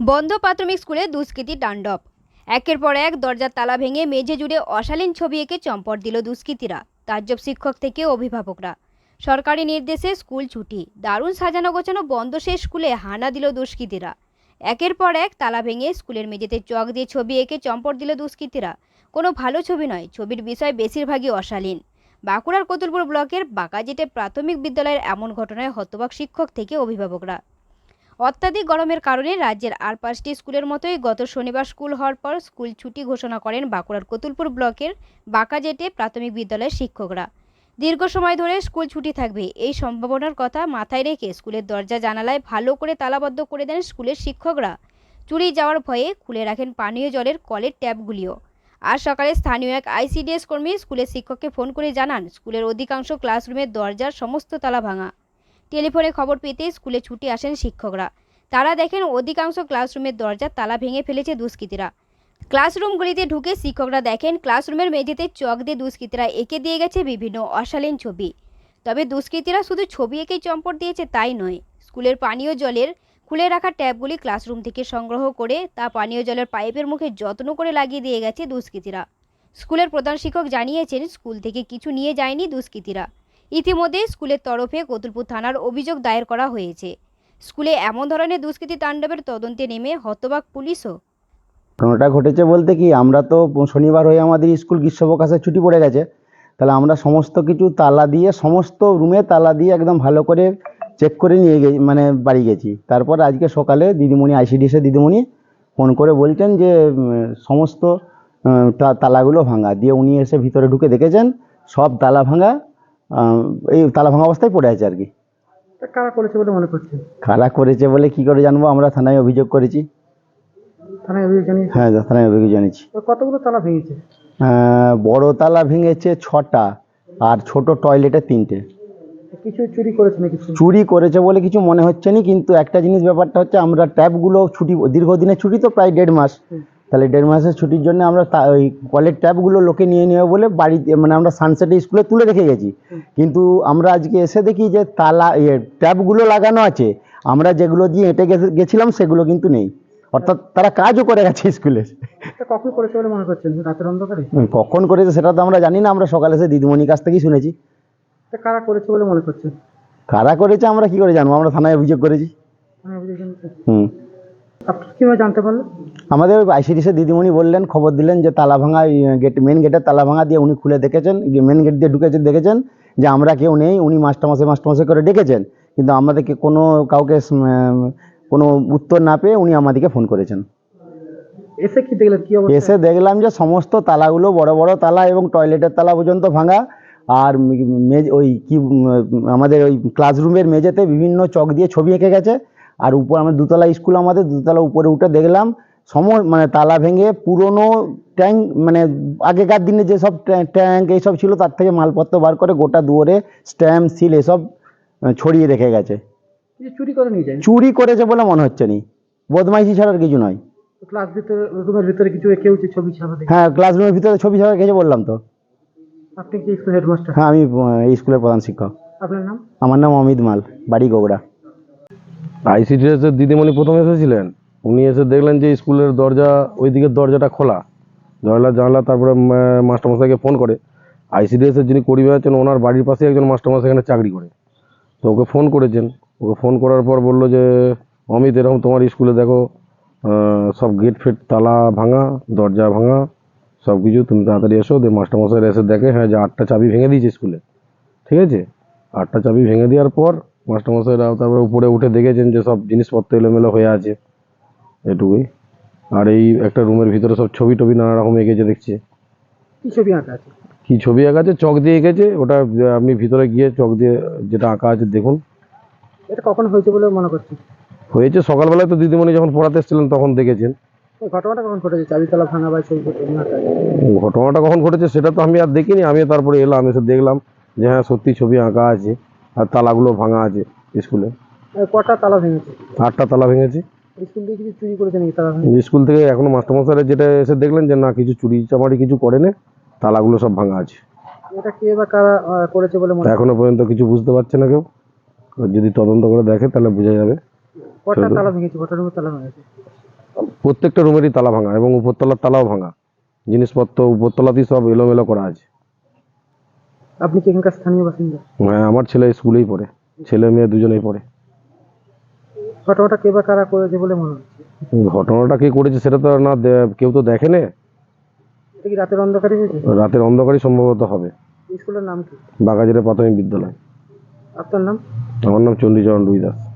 বন্ধ প্রাথমিক স্কুলে দুষ্কৃতী তাণ্ডব। একের পর এক দরজার তালা ভেঙে মেঝে জুড়ে অশালীন ছবি এঁকে চম্পট দিল দুষ্কৃতীরা, তাজ্জব শিক্ষক থেকে অভিভাবকরা। সরকারি নির্দেশে স্কুল ছুটি, দারুণ সাজানো গোছানো বন্ধ সেই স্কুলে হানা দিল দুষ্কৃতীরা। একের পর এক তালা ভেঙে স্কুলের মেঝেতে চক দিয়ে ছবি এঁকে চম্পট দিল দুষ্কৃতীরা। কোনো ভালো ছবি নয়, ছবির বিষয় বেশিরভাগই অশালীন। বাঁকুড়ার কতুলপুর ব্লকের বাঁকাজেটে প্রাথমিক বিদ্যালয়ের এমন ঘটনায় হতবাক শিক্ষক থেকে অভিভাবকরা। অত্যাধিক গরমের কারণে রাজ্যের আর পাঁচটি স্কুলের মতোই গত শনিবার স্কুল হওয়ার পর স্কুল ছুটি ঘোষণা করেন বাঁকুড়ার কতুলপুর ব্লকের বাঁকাজেটে প্রাথমিক বিদ্যালয়ের শিক্ষকরা। দীর্ঘ সময় ধরে স্কুল ছুটি থাকবে এই সম্ভাবনার কথা মাথায় রেখে স্কুলের দরজা জানালায় ভালো করে তালাবদ্ধ করে দেন স্কুলের শিক্ষকরা। চুরি যাওয়ার ভয়ে খুলে রাখেন পানীয় জলের কলের ট্যাপগুলিও। আজ সকালে স্থানীয় এক আইসিডিএস কর্মী স্কুলের শিক্ষককে ফোন করে জানান, স্কুলের অধিকাংশ ক্লাসরুমের দরজার সমস্ত তালা ভাঙা। টেলিফোনে খবর পেতে স্কুলে ছুটে আসেন শিক্ষকরা। তারা দেখেন অধিকাংশ ক্লাসরুমের দরজার তালা ভেঙে ফেলেছে দুষ্কৃতীরা। ক্লাসরুমগুলিতে ঢুকে শিক্ষকরা দেখেন ক্লাসরুমের মেঝেতে চক দিয়ে দুষ্কৃতীরা এঁকে দিয়ে গেছে বিভিন্ন অশালীন ছবি। তবে দুষ্কৃতীরা শুধু ছবি এঁকেই চম্পট দিয়েছে তাই নয়, স্কুলের পানীয় জলের খুলে রাখা ট্যাপগুলি ক্লাসরুম থেকে সংগ্রহ করে তা পানীয় জলের পাইপের মুখে যত্ন করে লাগিয়ে দিয়ে গেছে দুষ্কৃতীরা। স্কুলের প্রধান শিক্ষক জানিয়েছেন, স্কুল থেকে কিছু নিয়ে যায়নি দুষ্কৃতীরা। ইতিমধ্যে স্কুলের তরফে কতুলপুর থানার অভিযোগ দায়ের করা হয়েছে। স্কুলে এমন ধরনের দুষ্কৃতী তাণ্ডবের তদন্তে নেমে হতবাক পুলিশও। ঘটনাটা ঘটেছে বলতে কি, আমরা তো শনিবার হয়ে আমাদের স্কুল গ্রীষ্মাবকাশের ছুটি পড়ে গেছে। তাহলে আমরা সমস্ত কিছু তালা দিয়ে, সমস্ত রুমে তালা দিয়ে একদম ভালো করে চেক করে নিয়ে গেছি মানে বাড়ি গেছি। তারপর আজকে সকালে দিদিমণি আইসিডিএসের দিদিমণি ফোন করে বলছেন যে সমস্ত তালাগুলো ভাঙা। দিয়ে উনি এসে ভিতরে ঢুকে দেখেছেন, সব তালা ভাঙা। এই তালা ভাঙা অবস্থায় পড়ে আছে আর কি। কারা করেছে বলে মনে করছেন খারাপ করেছে বলে কি করে জানব? আমরা থানায় অভিযোগ করেছি। থানায় অভিযোগ জানিয়েছে? হ্যাঁ থানায় অভিযোগ জানিয়েছি। কতগুলো তালা ভেঙেছে? বড় তালা ভেঙেছে ছটা আর ছোট টয়লেটে তিনটে। কিছু চুরি করেছে নাকি? চুরি করেছে বলে কিছু মনে হচ্ছে না কিন্তু একটা জিনিস ব্যাপারটা হচ্ছে আমরা ট্যাপগুলো ছুটি দীর্ঘদিনের ছুটি তো প্রায় দেড় মাস। তাহলে দেড় মাসের ছুটির জন্য আমরা ওই কলের ট্যাপগুলো লোকে নিয়ে নেবে বলে বাড়িতে মানে আমরা সানসেটে স্কুলে তুলে রেখে গেছি। কিন্তু আমরা আজকে এসে দেখি যে তালা ইয়ে ট্যাপগুলো লাগানো আছে। আমরা যেগুলো দিয়ে এঁটে গেছে- গেছিলাম সেগুলো কিন্তু নেই। অর্থাৎ তারা কাজও করে গেছে স্কুলে কখন করেছে বলে মনে করছেন? রাতের অন্ধকারে? কখন করেছে সেটা তো আমরা জানি না। আমরা সকালে এসে দিদিমণির কাছ থেকেই শুনেছি। কারা করেছে বলে মনে করছেন? কারা করেছে আমরা কি করে জানব? আমরা থানায় অভিযোগ করেছি। হুম। আপনি কীভাবে জানতে পারলেন? আমাদের আইসিডিসের দিদিমণি বললেন খবর দিলেন যে তালা ভাঙা গেট মেন গেটের তালা ভাঙা দিয়ে উনি খুলে দেখেছেন মেন গেট দিয়ে ঢুকেছেন দেখেছেন যে আমরা কেউ নেই উনি মাস্টারমশাই মাস্টারমশাই করে ডেকেছেন। কিন্তু আমাদেরকে কোনো কাউকে কোনো উত্তর না পেয়ে উনি আমাদেরকে ফোন করেছেন। এসে কি দেখলেন? কি এসে দেখলাম যে সমস্ত তালাগুলো বড় বড় তালা এবং টয়লেটের তালা পর্যন্ত ভাঙা। আর মেজ ওই কি আমাদের ওই ক্লাসরুমের মেঝেতে বিভিন্ন চক দিয়ে ছবি এঁকে গেছে। আর উপর আমার দুতলা স্কুল আমাদের দুতলা উপরে উঠে দেখলাম সম মানে তালা ভেঙে পুরনো ট্যাঙ্ক মানে আগেকার দিনে যেসব ট্যাঙ্ক এইসব ছিল তার থেকে মালপত্র বার করে গোটা দুয়ারে স্ট্যাম্প সিল এসব ছড়িয়ে রেখে গেছে। চুরি করে নিয়ে যায়। চুরি করেছে বলে মনে হচ্ছে নি। বদমাইশি ছাড়া আর কিছু নয়। ক্লাস ভিতরে রুমের ভিতরে কিছু কেউ ছবি ছাপা হ্যাঁ ক্লাসরুমের ভিতরে ছবি ছাড়া গেছে বললাম তো। আপনি কি স্কুল হেডমাস্টার? হ্যাঁ আমি স্কুলের প্রধান শিক্ষক। আপনার নাম? আমার নাম অমিত মাল বাড়ি গোগড়া। আইসিডিএস এর দিদিমণি প্রথম এসেছিলেন, উনি এসে দেখলেন যে স্কুলের দরজা ওই দিকের দরজাটা খোলা। জানলা জানলা, তারপরে মাস্টারমশাইকে ফোন করে। আইসিডিএস এর যিনি কর্মী আছেন ওনার বাড়ির পাশে একজন মাস্টারমশাই এখানে চাকরি করে। তো ওকে ফোন করেছেন। ওকে ফোন করার পর বলল যে, অমিত, এরকম তোমার স্কুলে দেখো সব গেট ফেট, তালা ভাঙা, দরজা ভাঙা, সব কিছু, তুমি তাড়াতাড়ি এসো, দিয়ে মাস্টারমশাইরা এসে দেখে হ্যাঁ যে আটটা চাবি ভেঙে দিয়েছে স্কুলে। ঠিক আছে? আটটা চাবি ভেঙে দেওয়ার পর মাস্টারমশাইরা তারপরে উপরে উঠে দেখেছেন যে সব জিনিসপত্র এলোমেলো হয়ে আছে এটুকুই। আর এই একটা রুমের ভিতরে সব ছবি টবি নানা রকম এঁকেছে দেখছি। কি ছবি আঁকা আছে? কি ছবি আঁকা আছে? চক দিয়ে এঁকেছে। ওটা আপনি ভিতরে গিয়ে চক দিয়ে যেটা আঁকা আছে দেখুন। এটা কখন হয়েছে বলে মনে করছেন? হয়েছে সকালবেলায় তো দিদিমণি যখন পড়াতে এসেছিলেন তখন দেখেছেন। ঘটনাটা কখন ঘটেছে? চাবিতলা ভাঙা বা? ঘটনাটা কখন ঘটেছে সেটা তো আমি আর দেখিনি। আমি তারপরে এলাম এসে দেখলাম যে হ্যাঁ সত্যি ছবি আঁকা আছে। আর তালাগুলো ভাঙা আছে স্কুলে। কটা তালা ভেঙেছে? আটটা তালা ভেঙেছে। স্কুল থেকে কিছু চুরি করেছে নাকি তালা ভেঙে? স্কুল থেকে এখনও মাস্টারমশাইরা যেটা এসে দেখলেন যে না কিছু চুরি চামারি কিছু করে করেনি তালাগুলো সব ভাঙা আছে। এটা কে বা কারা করেছে বলে মনে এখনও পর্যন্ত কিছু বুঝতে পারছে না কেউ। যদি তদন্ত করে দেখে তাহলে বোঝা যাবে। কটা তালা ভেঙেছে? কটা রুমের তালা ভেঙেছে? প্রত্যেকটা রুমেরই তালা ভাঙা এবং উপরতলার তালাও ভাঙা। জিনিসপত্র উপরতলাতেই সব এলোমেলো করা আছে। আপনি কি এখানকার স্থানীয় বাসিন্দা? হ্যাঁ আমার ছেলে স্কুলেই পড়ে। ছেলে মেয়ে দুজনেই পড়ে। ঘটনাটা কে বা কারা করেছে বলে মনে হচ্ছে? ঘটনাটা কে করেছে সেটা তো না দে- কেউ তো দেখেনি। এটা কি রাতের অন্ধকারে হয়েছে? রাতের অন্ধকারই সম্ভবত হবে। স্কুলের নাম কি? বাগাজিরা প্রাথমিক বিদ্যালয়। আপনার নাম? আমার নাম চণ্ডীচরণ রুই দাস।